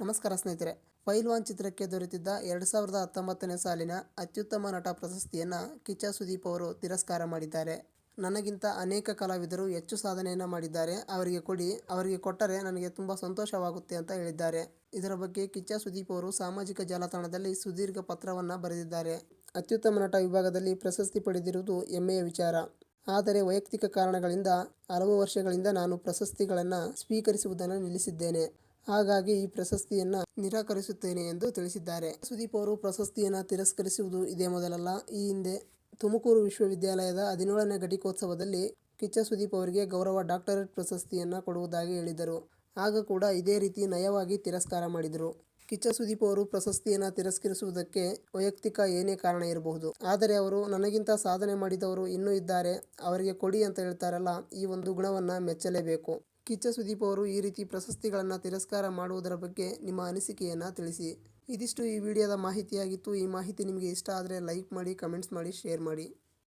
ನಮಸ್ಕಾರ ಸ್ನೇಹಿತರೆ. ಪೈಲ್ವಾನ್ ಚಿತ್ರಕ್ಕೆ ದೊರೆತಿದ್ದ ಎರಡು ಸಾವಿರದ ಹತ್ತೊಂಬತ್ತನೇ ಸಾಲಿನ ಅತ್ಯುತ್ತಮ ನಟ ಪ್ರಶಸ್ತಿಯನ್ನು ಕಿಚ್ಚ ಸುದೀಪ್ ಅವರು ತಿರಸ್ಕಾರ ಮಾಡಿದ್ದಾರೆ. ನನಗಿಂತ ಅನೇಕ ಕಲಾವಿದರು ಹೆಚ್ಚು ಸಾಧನೆಯನ್ನು ಮಾಡಿದ್ದಾರೆ. ಅವರಿಗೆ ಕೊಡಿ, ಅವರಿಗೆ ಕೊಟ್ಟರೆ ನನಗೆ ತುಂಬ ಸಂತೋಷವಾಗುತ್ತೆ ಅಂತ ಹೇಳಿದ್ದಾರೆ. ಇದರ ಬಗ್ಗೆ ಕಿಚ್ಚ ಸುದೀಪ್ ಅವರು ಸಾಮಾಜಿಕ ಜಾಲತಾಣದಲ್ಲಿ ಸುದೀರ್ಘ ಪತ್ರವನ್ನು ಬರೆದಿದ್ದಾರೆ. ಅತ್ಯುತ್ತಮ ನಟ ವಿಭಾಗದಲ್ಲಿ ಪ್ರಶಸ್ತಿ ಪಡೆದಿರುವುದು ಹೆಮ್ಮೆಯ ವಿಚಾರ. ಆದರೆ ವೈಯಕ್ತಿಕ ಕಾರಣಗಳಿಂದ ಹಲವು ವರ್ಷಗಳಿಂದ ನಾನು ಪ್ರಶಸ್ತಿಗಳನ್ನು ಸ್ವೀಕರಿಸುವುದನ್ನು ನಿಲ್ಲಿಸಿದ್ದೇನೆ. ಹಾಗಾಗಿ ಈ ಪ್ರಶಸ್ತಿಯನ್ನು ನಿರಾಕರಿಸುತ್ತೇನೆ ಎಂದು ತಿಳಿಸಿದ್ದಾರೆ. ಸುದೀಪ್ ಅವರು ಪ್ರಶಸ್ತಿಯನ್ನು ತಿರಸ್ಕರಿಸುವುದು ಇದೇ ಮೊದಲಲ್ಲ. ಈ ಹಿಂದೆ ತುಮಕೂರು ವಿಶ್ವವಿದ್ಯಾಲಯದ ಹದಿನೇಳನೇ ಘಟಿಕೋತ್ಸವದಲ್ಲಿ ಕಿಚ್ಚ ಸುದೀಪ್ ಅವರಿಗೆ ಗೌರವ ಡಾಕ್ಟರೇಟ್ ಪ್ರಶಸ್ತಿಯನ್ನು ಕೊಡುವುದಾಗಿ ಹೇಳಿದರು. ಆಗ ಕೂಡ ಇದೇ ರೀತಿ ನಯವಾಗಿ ತಿರಸ್ಕಾರ ಮಾಡಿದರು. ಕಿಚ್ಚ ಸುದೀಪ್ ಅವರು ಪ್ರಶಸ್ತಿಯನ್ನು ತಿರಸ್ಕರಿಸುವುದಕ್ಕೆ ವೈಯಕ್ತಿಕ ಏನೇ ಕಾರಣ ಇರಬಹುದು. ಆದರೆ ಅವರು, ನನಗಿಂತ ಸಾಧನೆ ಮಾಡಿದವರು ಇನ್ನೂ ಇದ್ದಾರೆ. ಅವರಿಗೆ ಕೊಡಿ ಅಂತ ಹೇಳ್ತಾರಲ್ಲ, ಈ ಒಂದು ಗುಣವನ್ನು ಮೆಚ್ಚಲೇಬೇಕು. ಕಿಚ್ಚ ಸುದೀಪ್ ಅವರು ಈ ರೀತಿ ಪ್ರಶಸ್ತಿಗಳನ್ನು ತಿರಸ್ಕಾರ ಮಾಡುವುದರ ಬಗ್ಗೆ ನಿಮ್ಮ ಅನಿಸಿಕೆಯನ್ನು ತಿಳಿಸಿ. ಇದಿಷ್ಟು ಈ ವಿಡಿಯೋದ ಮಾಹಿತಿಯಾಗಿತ್ತು. ಈ ಮಾಹಿತಿ ನಿಮಗೆ ಇಷ್ಟ ಆದರೆ ಲೈಕ್ ಮಾಡಿ, ಕಮೆಂಟ್ಸ್ ಮಾಡಿ, ಶೇರ್ ಮಾಡಿ.